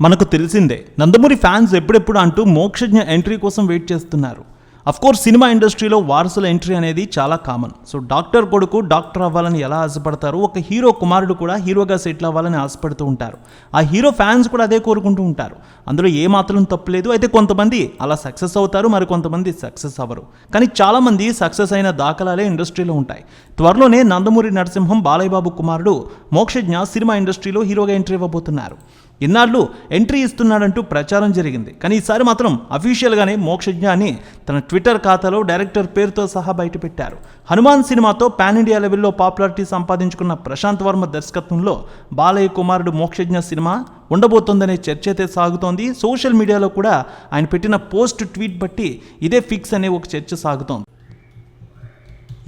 మనకు తెలిసిందే. నందమూరి ఫ్యాన్స్ ఎప్పుడెప్పుడు అంటూ మోక్షజ్ఞ ఎంట్రీ కోసం వెయిట్ చేస్తున్నారు. కోర్స్ సినిమా ఇండస్ట్రీలో వారసుల ఎంట్రీ అనేది చాలా కామన్. సో డాక్టర్ కొడుకు డాక్టర్ అవ్వాలని ఎలా ఆశపడతారు? ఒక హీరో కుమారుడు కూడా హీరోగా సెటిల్ అవ్వాలని ఆశపడుతూ ఉంటారు. ఆ హీరో ఫ్యాన్స్ కూడా అదే కోరుకుంటూ ఉంటారు. అందులో ఏ మాత్రం తప్పులేదు అయితే కొంతమంది అలా సక్సెస్ అవుతారు మరి కొంతమంది సక్సెస్ అవ్వరు. కానీ చాలామంది సక్సెస్ అయిన దాఖలాలే ఇండస్ట్రీలో ఉంటాయి. త్వరలోనే నందమూరి నరసింహం బాలయ్యబాబు కుమారుడు మోక్షజ్ఞ సినిమా ఇండస్ట్రీలో హీరోగా ఎంట్రీ ఇవ్వబోతున్నారు. ఇన్నాళ్ళు ఎంట్రీ ఇస్తున్నాడంటూ ప్రచారం జరిగింది. కానీ ఈసారి మాత్రం అఫీషియల్గానే మోక్షజ్ఞ అని తన ట్విట్టర్ ఖాతాలో డైరెక్టర్ పేరుతో సహా బయటపెట్టారు హనుమాన్ సినిమాతో పాన్ ఇండియా లెవెల్లో పాపులారిటీ సంపాదించుకున్న ప్రశాంత్ వర్మ దర్శకత్వంలో బాలయ్య కుమారుడు మోక్షజ్ఞ సినిమా ఉండబోతోందనే చర్చ అయితే సాగుతోంది. సోషల్ మీడియాలో కూడా ఆయన పెట్టిన పోస్ట్ ట్వీట్ బట్టి ఇదే ఫిక్స్ అనే ఒక చర్చ సాగుతోంది.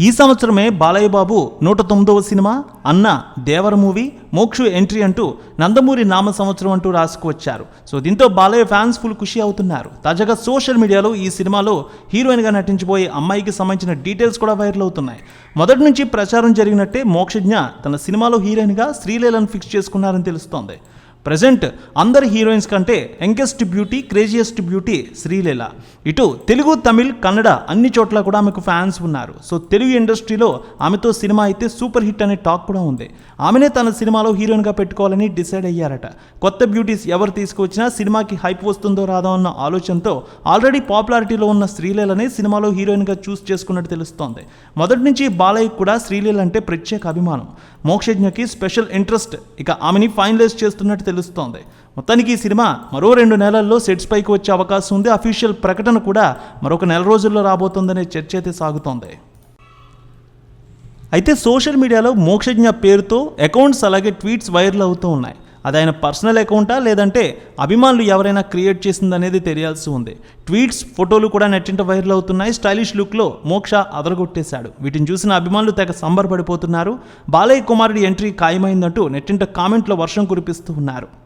ఈ సంవత్సరమే బాలయ్య బాబు నూట తొమ్మిదవ సినిమా అన్న దేవర మూవీ మోక్షు ఎంట్రీ అంటూ నందమూరి నామ సంవత్సరం అంటూ రాసుకువచ్చారు సో దీంతో బాలయ్య ఫ్యాన్స్ ఫుల్ ఖుషి అవుతున్నారు. తాజాగా సోషల్ మీడియాలో ఈ సినిమాలో హీరోయిన్గా నటించబోయే అమ్మాయికి సంబంధించిన డీటెయిల్స్ కూడా వైరల్ అవుతున్నాయి. మొదటి నుంచి ప్రచారం జరిగినట్టే మోక్షజ్ఞ తన సినిమాలో హీరోయిన్గా శ్రీలీలను ఫిక్స్ చేసుకున్నారని తెలుస్తోంది. ప్రజెంట్ అందరి హీరోయిన్స్ కంటే youngest beauty craziest beauty Sreeleela. ఇటు తెలుగు తమిళ్ కన్నడ అన్ని చోట్ల కూడా ఆమెకు ఫ్యాన్స్ ఉన్నారు. సో తెలుగు ఇండస్ట్రీలో ఆమెతో సినిమా అయితే సూపర్ హిట్ అనే టాక్ కూడా ఉంది. ఆమెనే తన సినిమాలో హీరోయిన్గా పెట్టుకోవాలని డిసైడ్ అయ్యారట. కొత్త బ్యూటీస్ ఎవరు తీసుకువచ్చినా సినిమాకి హైప్ వస్తుందో రాదో అన్న ఆలోచనతో ఆల్రెడీ పాపులారిటీలో ఉన్న శ్రీలీలనే సినిమాలో హీరోయిన్గా చూస్ చేసుకున్నట్టు తెలుస్తోంది. మొదటి నుంచి బాలయ్య కూడా శ్రీలీల అంటే ప్రత్యేక అభిమానం. మోక్షజ్ఞకి స్పెషల్ ఇంట్రెస్ట్ ఇక ఆమెని ఫైనలైజ్ చేస్తున్నట్టు తెలుస్తోంది. మొత్తానికి ఈ సినిమా మరో రెండు నెలల్లో సెట్స్ పైకి వచ్చే అవకాశం ఉంది. అఫీషియల్ ప్రకటన కూడా మరొక నెల రోజుల్లో రాబోతోందనే చర్చ అయితే సాగుతోంది. అయితే సోషల్ మీడియాలో మోక్షజ్ఞ పేరుతో అకౌంట్స్ అలాగే ట్వీట్స్ వైరల్ అవుతూ ఉన్నాయి. అది ఆయన పర్సనల్ అకౌంటా లేదంటే అభిమానులు ఎవరైనా క్రియేట్ చేసిందనేది తెలియాల్సి ఉంది. ట్వీట్స్ ఫోటోలు కూడా నెట్టింట వైరల్ అవుతున్నాయి. స్టైలిష్ లుక్లో మోక్ష అదరగొట్టేశాడు. వీటిని చూసిన అభిమానులు తెగ సంబరపడిపోతున్నారు. బాలయ్య కుమారుడి ఎంట్రీ ఖాయమైందంటూ నెట్టింట కామెంట్లో వర్షం కురిపిస్తూ ఉన్నారు.